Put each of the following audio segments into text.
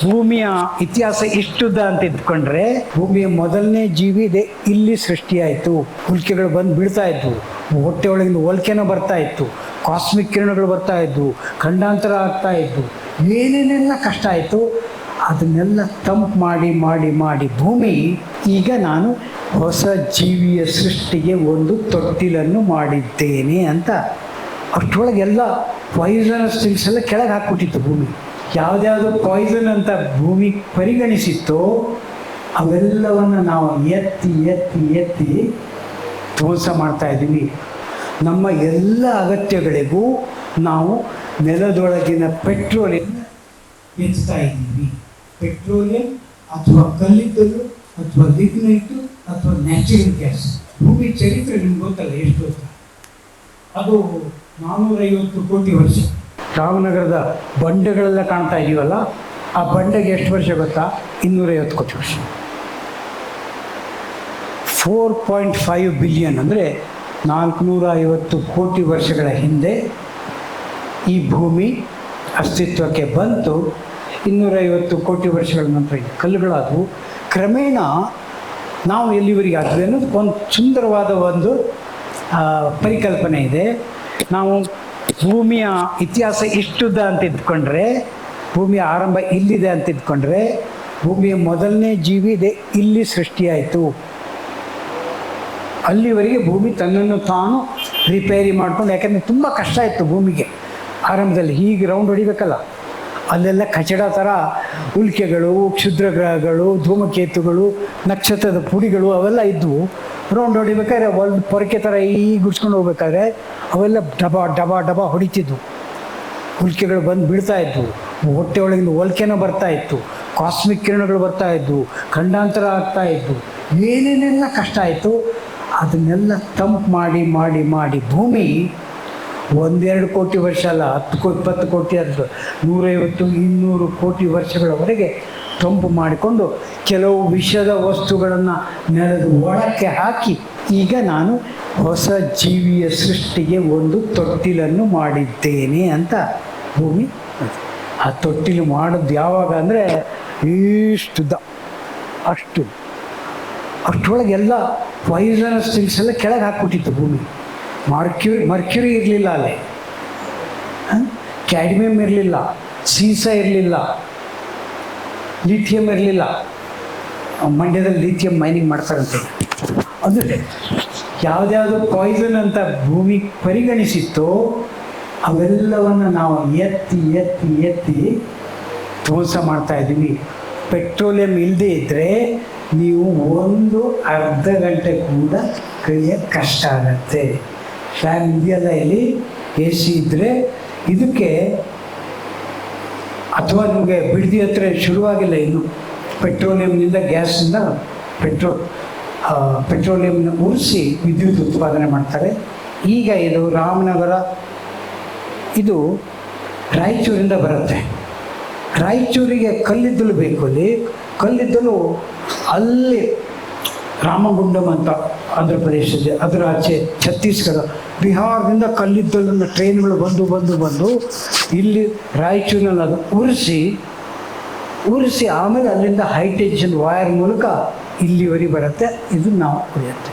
ಭೂಮಿಯ ಇತಿಹಾಸ ಇಷ್ಟುದ ಅಂತ ಇದ್ಕೊಂಡ್ರೆ, ಭೂಮಿಯ ಮೊದಲನೇ ಜೀವಿ ಇದೆ, ಇಲ್ಲಿ ಸೃಷ್ಟಿಯಾಯಿತು. ಉಲ್ಕೆಗಳು ಬಂದು ಬೀಳ್ತಾ ಇದ್ವು. ಹೊಟ್ಟೆ ಒಳಗಿಂದ ಹೋಲ್ಕೆನೋ ಬರ್ತಾ ಇತ್ತು. ಕಾಸ್ಮಿಕ್ ಕಿರಣಗಳು ಬರ್ತಾ ಇದ್ವು. ಖಂಡಾಂತರ ಆಗ್ತಾ ಇದ್ವು. ಏನೇನೆಲ್ಲ ಕಷ್ಟ ಆಯಿತು, ಅದನ್ನೆಲ್ಲ ತಂಪು ಮಾಡಿ ಮಾಡಿ ಮಾಡಿ ಭೂಮಿ, ಈಗ ನಾನು ಹೊಸ ಜೀವಿಯ ಸೃಷ್ಟಿಗೆ ಒಂದು ತೊಟ್ಟಿಲನ್ನು ಮಾಡಿದ್ದೇನೆ ಅಂತ ಅಷ್ಟೊಳಗೆಲ್ಲ ಪಾಯ್ಸನಸ್ ಥಿಂಗ್ಸ್ ಎಲ್ಲ ಕೆಳಗೆ ಹಾಕ್ಬಿಟ್ಟಿತ್ತು ಭೂಮಿ. ಯಾವುದ್ಯಾವುದು ಪಾಯ್ಸನ್ ಅಂತ ಭೂಮಿ ಪರಿಗಣಿಸಿತ್ತೋ ಅವೆಲ್ಲವನ್ನು ನಾವು ಎತ್ತಿ ಎತ್ತಿ ಎತ್ತಿ ಧ್ವಂಸ ಮಾಡ್ತಾ ಇದ್ದೀವಿ. ನಮ್ಮ ಎಲ್ಲ ಅಗತ್ಯಗಳಿಗೂ ನಾವು ನೆಲದೊಳಗಿನ ಪೆಟ್ರೋಲಿಯಂ ಹೆಚ್ಚುತ್ತಾ ಇದ್ದೀವಿ. ಪೆಟ್ರೋಲಿಯಂ ಅಥವಾ ಕಲ್ಲಿದ್ದಲು ಅಥವಾ ಲಿಗ್ನೈಟು ಅಥವಾ ನ್ಯಾಚುರಲ್ ಗ್ಯಾಸ್ ಭೂಮಿ ಚರಿತ್ರೆ ನಿಮ್ಗೆ ಗೊತ್ತಲ್ಲ ಎಷ್ಟು ಗೊತ್ತ ಅದು ನಾನ್ನೂರೈವತ್ತು ಕೋಟಿ ವರ್ಷ. ರಾಮನಗರದ ಬಂಡೆಗಳೆಲ್ಲ ಕಾಣ್ತಾ ಇದೀವಲ್ಲ, ಆ ಬಂಡೆಗೆ ಎಷ್ಟು ವರ್ಷ ಗೊತ್ತಾ? ಇನ್ನೂರೈವತ್ತು ಕೋಟಿ ವರ್ಷ. ಫೋರ್ ಪಾಯಿಂಟ್ ಫೈವ್ ಬಿಲಿಯನ್ ಅಂದರೆ ನಾಲ್ಕುನೂರ ಐವತ್ತು ಕೋಟಿ ವರ್ಷಗಳ ಹಿಂದೆ ಈ ಭೂಮಿ ಅಸ್ತಿತ್ವಕ್ಕೆ ಬಂತು. ಇನ್ನೂರೈವತ್ತು ಕೋಟಿ ವರ್ಷಗಳ ನಂತರ ಈ ಕಲ್ಲುಗಳಾದವು. ಕ್ರಮೇಣ ನಾವು ಎಲ್ಲಿವರೆಗೆ ಆದ್ವಿ ಅನ್ನೋದು ಒಂದು ಸುಂದರವಾದ ಒಂದು ಪರಿಕಲ್ಪನೆ ಇದೆ. ನಾವು ಭೂಮಿಯ ಇತಿಹಾಸ ಇಷ್ಟುದ ಅಂತ ಇದ್ಕೊಂಡ್ರೆ, ಭೂಮಿಯ ಆರಂಭ ಇಲ್ಲಿದೆ ಅಂತ ಇದ್ಕೊಂಡ್ರೆ, ಭೂಮಿಯ ಮೊದಲನೇ ಜೀವಿ ಇದೆ, ಇಲ್ಲಿ ಸೃಷ್ಟಿಯಾಯಿತು. ಅಲ್ಲಿವರೆಗೆ ಭೂಮಿ ತನ್ನನ್ನು ತಾನು ರಿಪೇರಿ ಮಾಡ್ಕೊಂಡು, ಯಾಕಂದರೆ ತುಂಬ ಕಷ್ಟ ಇತ್ತು ಭೂಮಿಗೆ. ಆರಂಭದಲ್ಲಿ ಹೀಗೆ ರೌಂಡ್ ಹೊಡಿಬೇಕಲ್ಲ, ಅಲ್ಲೆಲ್ಲ ಕಚಡ ಥರ ಉಲ್ಕೆಗಳು ಕ್ಷುದ್ರ ಗ್ರಹಗಳು ಧೂಮಕೇತುಗಳು, ನಕ್ಷತ್ರದ ಪುಡಿಗಳು ಅವೆಲ್ಲ ಇದ್ವು. ರೌಂಡ್ ಹೊಡಿಬೇಕಾದ್ರೆ ಒಂದು ಪೊರಕೆ ಥರ ಈ ಗುಡ್ಸ್ಕೊಂಡು ಹೋಗ್ಬೇಕಾದ್ರೆ ಅವೆಲ್ಲ ಡಬ ಡಬ ಡಬ ಹೊಡಿತಿದ್ವು. ಹುಲ್ಕೆಗಳು ಬಂದು ಬೀಳ್ತಾ ಇದ್ವು. ಹೊಟ್ಟೆ ಒಳಗಿಂದ ಹೋಲ್ಕೆನೋ ಬರ್ತಾ ಇತ್ತು. ಕಾಸ್ಮಿಕ್ ಕಿರಣಗಳು ಬರ್ತಾ ಇದ್ವು. ಖಂಡಾಂತರ ಆಗ್ತಾ ಇದ್ವು. ಏನೇನೆಲ್ಲ ಕಷ್ಟ ಆಯಿತು, ಅದನ್ನೆಲ್ಲ ತಂಪು ಮಾಡಿ ಮಾಡಿ ಮಾಡಿ ಭೂಮಿ ಒಂದೆರಡು ಕೋಟಿ ವರ್ಷ ಅಲ್ಲ, ಹತ್ತು ಕೋ, ಇಪ್ಪತ್ತು ಕೋಟಿ ಅದು ನೂರೈವತ್ತು, ಇನ್ನೂರು ಕೋಟಿ ವರ್ಷಗಳವರೆಗೆ ತಂಪು ಮಾಡಿಕೊಂಡು ಕೆಲವು ವಿಷದ ವಸ್ತುಗಳನ್ನು ನೆಲದ ಒಳಕ್ಕೆ ಹಾಕಿ, ಈಗ ನಾನು ಹೊಸ ಜೀವಿಯ ಸೃಷ್ಟಿಗೆ ಒಂದು ತೊಟ್ಟಿಲನ್ನು ಮಾಡಿದ್ದೇನೆ ಅಂತ ಭೂಮಿ ಆ ತೊಟ್ಟಿಲು ಮಾಡೋದು ಯಾವಾಗ ಅಂದರೆ ದ ಅಷ್ಟು. ಅಷ್ಟರೊಳಗೆ ಎಲ್ಲ ಪಾಯ್ಸನಸ್ ಥಿಂಗ್ಸ್ ಎಲ್ಲ ಕೆಳಗೆ ಹಾಕ್ಬಿಟ್ಟಿತ್ತು ಭೂಮಿ. ಮರ್ಕ್ಯೂರಿ ಮರ್ಕ್ಯೂರಿ ಇರಲಿಲ್ಲ ಅಲ್ಲಿ. ಕ್ಯಾಡ್ಮಿಯಮ್ ಇರಲಿಲ್ಲ. ಸೀಸ ಇರಲಿಲ್ಲ. ಲಿಥಿಯಮ್ ಇರಲಿಲ್ಲ. ಮಂಡ್ಯದಲ್ಲಿ ಲಿಥಿಯಂ ಮೈನಿಂಗ್ ಮಾಡ್ತಾರಂತೆ. ಅಂದರೆ ಯಾವುದ್ಯಾವುದು ಪಾಯ್ಸನ್ ಅಂತ ಭೂಮಿ ಪರಿಗಣಿಸಿತ್ತೋ ಅವೆಲ್ಲವನ್ನು ನಾವು ಎತ್ತಿ ಎತ್ತಿ ಎತ್ತಿ ಧ್ವಂಸ ಮಾಡ್ತಾ ಇದ್ದೀವಿ. ಪೆಟ್ರೋಲಿಯಂ ಇಲ್ಲದೆ ಇದ್ದರೆ ನೀವು ಒಂದು ಅರ್ಧ ಗಂಟೆ ಕೂಡ ಕೈಯ ಕಷ್ಟ ಆಗತ್ತೆ. ಫ್ಯಾನ್ ಇದೆಯಲ್ಲ ಇಲ್ಲಿ? ಎ ಸಿ ಇದ್ದರೆ ಇದಕ್ಕೆ ಅಥವಾ ನಿಮಗೆ ಬಿಡದಿ ಹತ್ರ ಶುರುವಾಗಿಲ್ಲ ಇನ್ನು. ಪೆಟ್ರೋಲಿಯಂನಿಂದ ಗ್ಯಾಸಿಂದ ಪೆಟ್ರೋಲ್ ಪೆಟ್ರೋಲಿಯಂನ ಉರಿಸಿ ವಿದ್ಯುತ್ ಉತ್ಪಾದನೆ ಮಾಡ್ತಾರೆ. ಈಗ ಇದು ರಾಮನಗರ, ಇದು ರಾಯಚೂರಿಂದ ಬರುತ್ತೆ. ರಾಯಚೂರಿಗೆ ಕಲ್ಲಿದ್ದಲು ಬೇಕು ಅಲ್ಲಿ. ಕಲ್ಲಿದ್ದಲು ಅಲ್ಲಿ ರಾಮಗುಂಡಂ ಅಂತ ಆಂಧ್ರ ಪ್ರದೇಶದಲ್ಲಿ ಅದರ ಆಚೆ ಛತ್ತೀಸ್ಗಢ. ಬಿಹಾರದಿಂದ ಕಲ್ಲಿದ್ದಲನ್ನು ಟ್ರೈನ್ಗಳು ಬಂದು ಬಂದು ಬಂದು ಇಲ್ಲಿ ರಾಯಚೂರಿನಲ್ಲಿ ಅದು ಉರಿಸಿ ಉರಿಸಿ ಆಮೇಲೆ ಅಲ್ಲಿಂದ ಹೈಟೆನ್ಷನ್ ವಯರ್ ಮೂಲಕ ಇಲ್ಲಿವರೆಗೆ ಬರುತ್ತೆ. ಇದು ನಾವು ಕುಡಿಯುತ್ತೆ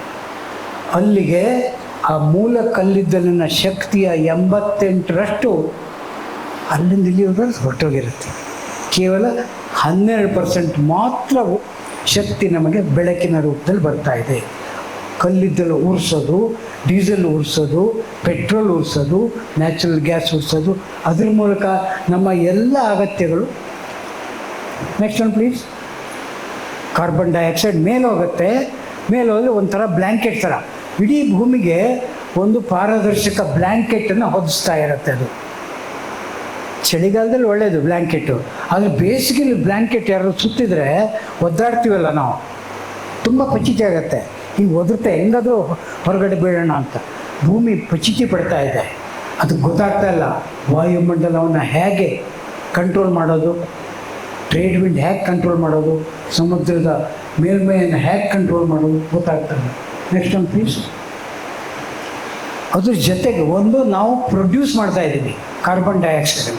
ಅಲ್ಲಿಗೆ ಆ ಮೂಲ ಕಲ್ಲಿದ್ದಲಿನ ಶಕ್ತಿಯ ಎಂಬತ್ತೆಂಟರಷ್ಟು ಅಲ್ಲಿಂದ ಇಲ್ಲಿವರೆಗೆ ಹೊರಟೋಗಿರುತ್ತೆ. ಕೇವಲ ಹನ್ನೆರಡು ಪರ್ಸೆಂಟ್ ಮಾತ್ರ ಶಕ್ತಿ ನಮಗೆ ಬೆಳಕಿನ ರೂಪದಲ್ಲಿ ಬರ್ತಾ ಇದೆ. ಕಲ್ಲಿದ್ದಲು ಉರ್ಸೋದು, ಡೀಸೆಲ್ ಉರ್ಸೋದು, ಪೆಟ್ರೋಲ್ ಉರ್ಸೋದು ನ್ಯಾಚುರಲ್ ಗ್ಯಾಸ್ ಉರಿಸೋದು. ಅದ್ರ ಮೂಲಕ ನಮ್ಮ ಎಲ್ಲ ಅಗತ್ಯಗಳು next one please carbon dioxide ಮೇಲೆ ಹೋಗುತ್ತೆ ಒಂಥರ ಬ್ಲ್ಯಾಂಕೆಟ್ ಥರ. ಇಡೀ ಭೂಮಿಗೆ ಒಂದು ಪಾರದರ್ಶಕ ಬ್ಲ್ಯಾಂಕೆಟನ್ನು ಹೊದಿಸ್ತಾ ಇರುತ್ತೆ ಅದು. ಚಳಿಗಾಲದಲ್ಲಿ ಒಳ್ಳೆಯದು ಬ್ಲ್ಯಾಂಕೆಟು ಆದರೆ ಬೇಸಿಗೆಲಿ ಬ್ಲ್ಯಾಂಕೆಟ್ ಯಾರು ಸುತ್ತಿದ್ರೆ ಒದ್ದಾಡ್ತೀವಲ್ಲ ನಾವು. ತುಂಬ ಪಚಿತಿ ಆಗುತ್ತೆ ಹಿಂಗೆ ಒದರುತ್ತೆ ಹೆಂಗಾದರೂ ಹೊರಗಡೆ ಬೀಳೋಣ ಅಂತ. ಭೂಮಿ ಪಚಿತಿ ಪಡ್ತಾ ಇದೆ. ಅದು ಗೊತ್ತಾಗ್ತಾ ಇಲ್ಲ. ವಾಯುಮಂಡಲವನ್ನು ಹೇಗೆ ಕಂಟ್ರೋಲ್ ಮಾಡೋದು? ಟ್ರೇಡ್ ವಿಂಡ್ ಹೇಗೆ ಕಂಟ್ರೋಲ್ ಮಾಡೋದು? ಸಮುದ್ರದ ಮೇಲ್ಮೈಯನ್ನು ಹೇಗೆ ಕಂಟ್ರೋಲ್ ಮಾಡೋದು ಗೊತ್ತಾಗ್ತಾ ಇಲ್ಲ. ನೆಕ್ಸ್ಟ್ ಒನ್ ಪ್ಲೀಸ್ ಅದ್ರ ಜೊತೆಗೆ ಒಂದು ನಾವು ಪ್ರೊಡ್ಯೂಸ್ ಮಾಡ್ತಾ ಇದ್ದೀವಿ ಕಾರ್ಬನ್ ಡೈಆಕ್ಸೈಡ್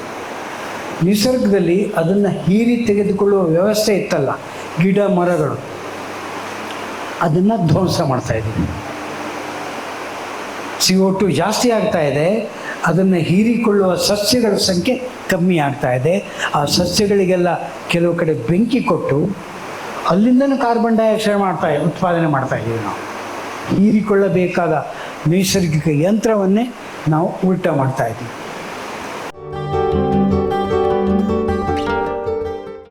ನಿಸರ್ಗದಲ್ಲಿ ಅದನ್ನು ಹೀರಿ ತೆಗೆದುಕೊಳ್ಳುವ ವ್ಯವಸ್ಥೆ ಇತ್ತಲ್ಲ, ಗಿಡ ಮರಗಳು. ಅದನ್ನು ಧ್ವಂಸ ಮಾಡ್ತಾ ಇದ್ದೀವಿ ಸಿ ಒ ಟು ಜಾಸ್ತಿ ಆಗ್ತಾ ಇದೆ. ಅದನ್ನು ಹೀರಿಕೊಳ್ಳುವ ಸಸ್ಯಗಳ ಸಂಖ್ಯೆ ಕಮ್ಮಿ ಆಗ್ತಾ ಇದೆ. ಆ ಸಸ್ಯಗಳಿಗೆಲ್ಲ ಕೆಲವು ಕಡೆ ಬೆಂಕಿ ಕೊಟ್ಟು ಅಲ್ಲಿಂದನೂ ಕಾರ್ಬನ್ ಡೈಆಕ್ಸೈಡ್ ಮಾಡ್ತಾ ಉತ್ಪಾದನೆ ಮಾಡ್ತಾ ಇದ್ದೀವಿ ನಾವು. ಹೀರಿಕೊಳ್ಳಬೇಕಾದ ನೈಸರ್ಗಿಕ ಯಂತ್ರವನ್ನೇ ನಾವು ಉಲ್ಟ ಮಾಡ್ತಾ ಇದ್ದೀವಿ.